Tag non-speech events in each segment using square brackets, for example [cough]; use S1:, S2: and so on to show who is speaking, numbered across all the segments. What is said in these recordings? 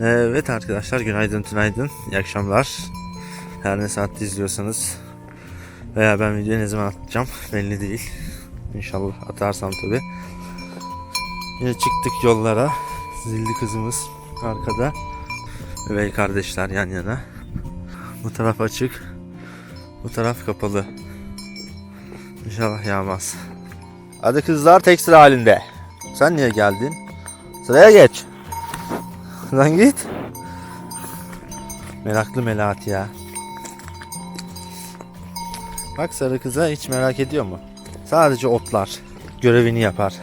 S1: Evet arkadaşlar günaydın günaydın. İyi akşamlar. Her ne saatte izliyorsanız veya ben videoyu ne zaman atacağım belli değil. İnşallah atarsam tabi. Yine çıktık yollara. Zilli kızımız arkada. Üvey kardeşler yan yana. Bu taraf açık. Bu taraf kapalı. İnşallah yağmaz. Hadi kızlar tek sıra halinde. Sen niye geldin? Sıraya geç. Lan git. Meraklı Melahat ya. Bak sarı kıza hiç merak ediyor mu? Sadece otlar. Görevini yapar.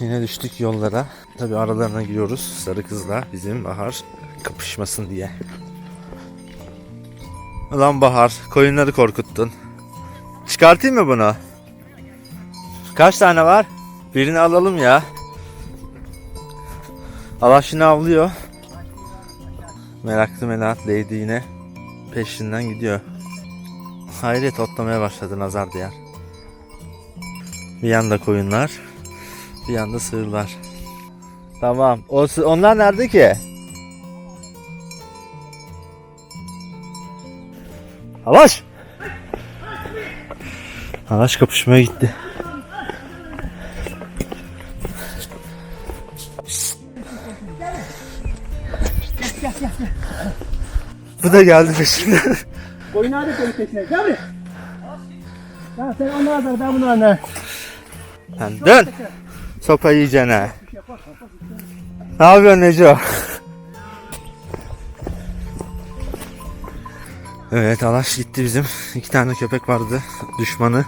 S1: Yine düştük yollara. Tabi aralarına giriyoruz sarı kızla bizim Bahar kapışmasın diye. Ulan Bahar koyunları korkuttun. Çıkartayım mı bunu? Kaç tane var? Birini alalım ya. Allah şimdi avlıyor. Meraklı Melahat Lady yine peşinden gidiyor. Hayret otlamaya başladı nazar diğer. Bir yanda koyunlar, bir yanda sığırlar. Tamam. O, onlar nerede ki? Havaş! Havaş kapışmaya gitti. Bu da geldi peşinden.
S2: Oynadı seni peşine değil mi? Ya sen onu azar ben bunu anlar.
S1: Sen dön. Sopa yiyeceğine. Ne yapıyorsun Neco? Evet Alaş gitti bizim. İki tane köpek vardı. Düşmanı.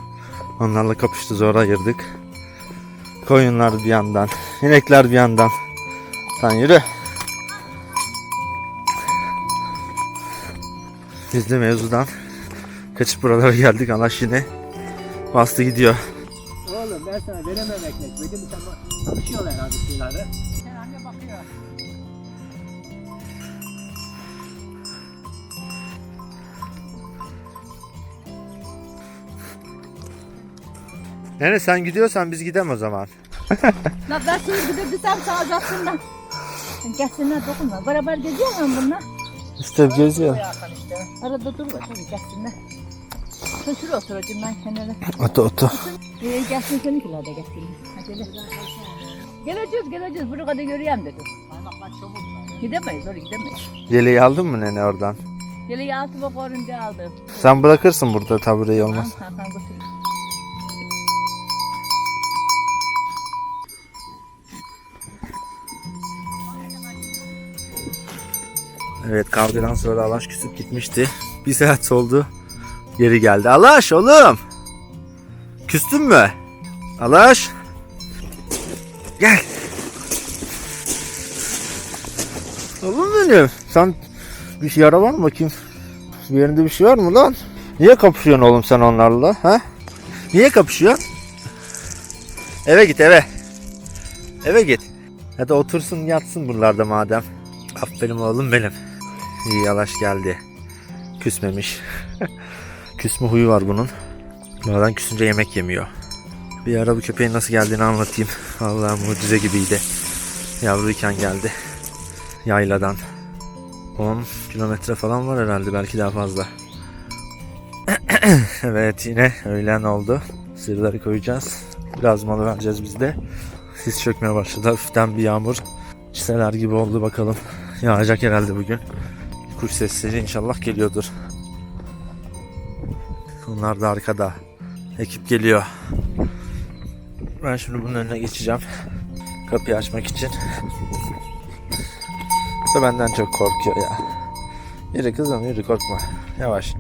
S1: Onlarla kapıştı zor ayırdık. Koyunlar bir yandan. inekler bir yandan. Sen yürü. Biz de mevzudan kaçıp buralara geldik. Alaş yine bastı gidiyor.
S2: Oğlum ben sana veremem ekmek. Dedim mi sen alışıyorlar herhalde şeyleri. Sen anne bakıyor.
S1: Nene sen gidiyorsan biz gidelim o zaman. [laughs]
S3: La ben şimdi gidebilsem sağacaksın da. Gelsinler dokunma. Beraber geziyor mu bunlar?
S1: İşte geziyor.
S3: Arada dur tabii gelsinler. Şuraya oturacağım ben kenara.
S1: Oto oto.
S3: Ee, gelsin seninkiler de gelsin. Acele. Geleceğiz geleceğiz. Bunu kadar göreyim dedim. Gidemeyiz oraya gidemeyiz.
S1: Yeleği aldın mı nene oradan?
S3: Gele altı bak orunca aldım.
S1: Sen bırakırsın burada tabureyi olmaz.
S3: tamam tamam götür.
S1: Evet kavgadan sonra Alaş küsüp gitmişti. Bir saat oldu. Geri geldi. Alaş oğlum. Küstün mü? Alaş. Gel. Oğlum benim. Sen bir şey yara var mı bakayım? Bir yerinde bir şey var mı lan? Niye kapışıyorsun oğlum sen onlarla? Ha? Niye kapışıyorsun? Eve git eve. Eve git. Hadi otursun yatsın buralarda madem. Aferin oğlum benim. İyi yalaş geldi. Küsmemiş. [laughs] Küsme huyu var bunun. Bazen küsünce yemek yemiyor. Bir ara bu köpeğin nasıl geldiğini anlatayım. Vallahi mucize gibiydi. Yavruyken geldi. Yayladan. 10 kilometre falan var herhalde belki daha fazla. [clears throat] evet yine öğlen oldu. Sırları koyacağız. Biraz mola vereceğiz biz de. Sis çökmeye başladı. Hafiften bir yağmur. Çiseler gibi oldu bakalım. Yağacak herhalde bugün. Kuş sesleri inşallah geliyordur. Bunlar da arkada. Ekip geliyor. Ben şimdi bunun önüne geçeceğim. Kapıyı açmak için. Bu da benden çok korkuyor ya. Yürü kızım yürü korkma. Yavaş.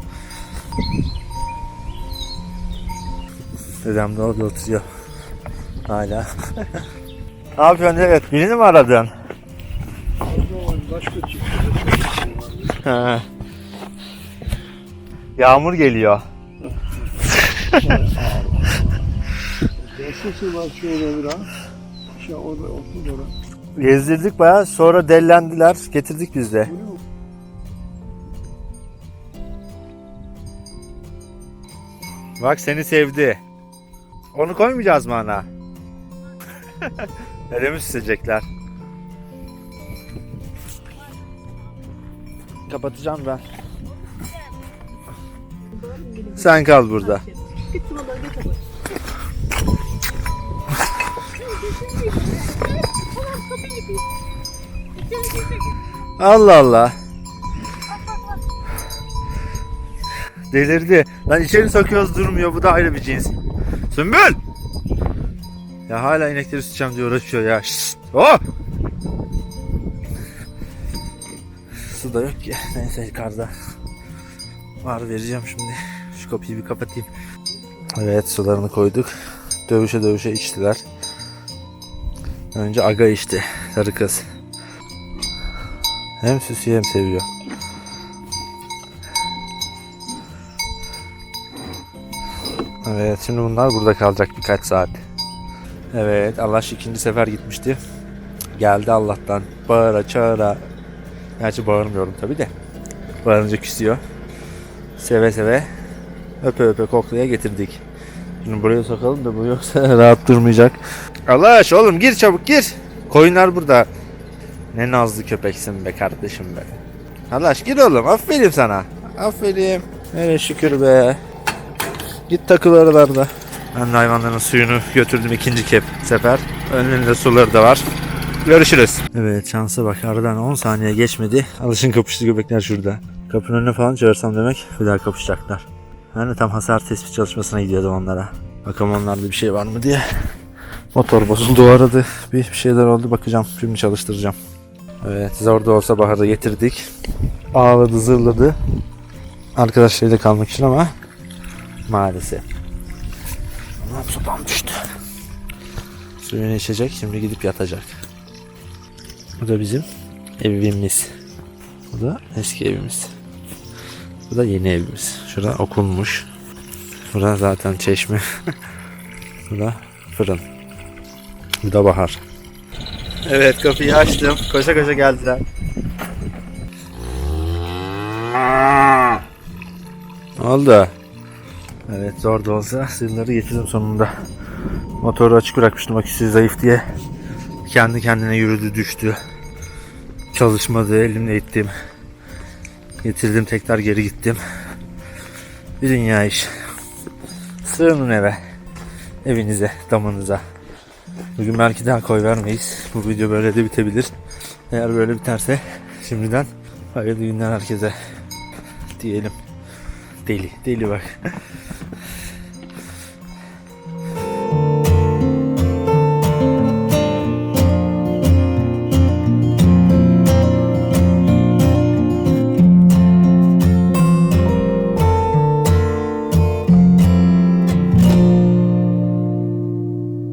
S1: Dedem de orada oturuyor. Hala. [laughs] ne yapıyorsun evet birini mi aradın?
S2: Başka çıktı. [laughs]
S1: Yağmur geliyor. Gezdirdik bayağı sonra dellendiler getirdik biz de. Bak seni sevdi. Onu koymayacağız mı ana? [laughs] Nereye mi süsecekler? Kapatacağım ben. Sen kal burada. Allah Allah. Delirdi. Lan içeri sokuyoruz durmuyor. Bu da ayrı bir cins. Sümbül! Ya hala inekleri süteceğim diye uğraşıyor ya. Şşt! Oh! Su da yok ki. [laughs] Neyse yukarıda. Var vereceğim şimdi. Şu kapıyı bir kapatayım. Evet sularını koyduk. Dövüşe dövüşe içtiler. Önce aga içti. Sarı kız. Hem süsüyor hem seviyor. Evet şimdi bunlar burada kalacak birkaç saat. Evet Allah ikinci sefer gitmişti. Geldi Allah'tan bağıra çağıra. Gerçi bağırmıyorum tabi de. Bağırınca küsüyor. Seve seve öpe öpe koklaya getirdik. Şimdi buraya sokalım da bu yoksa [laughs] rahat durmayacak. Allah oğlum gir çabuk gir. Koyunlar burada. Ne nazlı köpeksin be kardeşim be. Allah gir oğlum aferin sana. Aferin. Evet şükür be. Git takıl aralarda. Ben de hayvanların suyunu götürdüm ikinci kep sefer. Önünde suları da var. Görüşürüz. Evet şansa bak aradan 10 saniye geçmedi. Alışın kapıştı göbekler şurada. Kapının önüne falan çağırsam demek daha kapışacaklar. Ben de tam hasar tespit çalışmasına gidiyordum onlara. Bakalım onlarda bir şey var mı diye. Motor bozuldu aradı. Bir, şeyler oldu bakacağım. Şimdi çalıştıracağım. Evet zor da olsa Bahar'ı getirdik. Ağladı zırladı. Arkadaşlarıyla kalmak için ama maalesef. Anam sudan düştü. Suyunu içecek şimdi gidip yatacak. Bu da bizim evimiz. Bu da eski evimiz. Bu da yeni evimiz. Şurada okunmuş. Burada zaten çeşme. [laughs] Bu da fırın. Bu da bahar. Evet kapıyı açtım. Koşa koşa geldiler. Ne oldu? Evet zor da olsa sığınları getirdim sonunda. Motoru açık bırakmıştım aküsü zayıf diye. Kendi kendine yürüdü düştü. Çalışmadı elimle ittim. Getirdim tekrar geri gittim. Bir dünya iş. Sığının eve. Evinize, damınıza. Bugün belki daha koy vermeyiz. Bu video böyle de bitebilir. Eğer böyle biterse şimdiden hayırlı günler herkese diyelim. Deli, deli bak.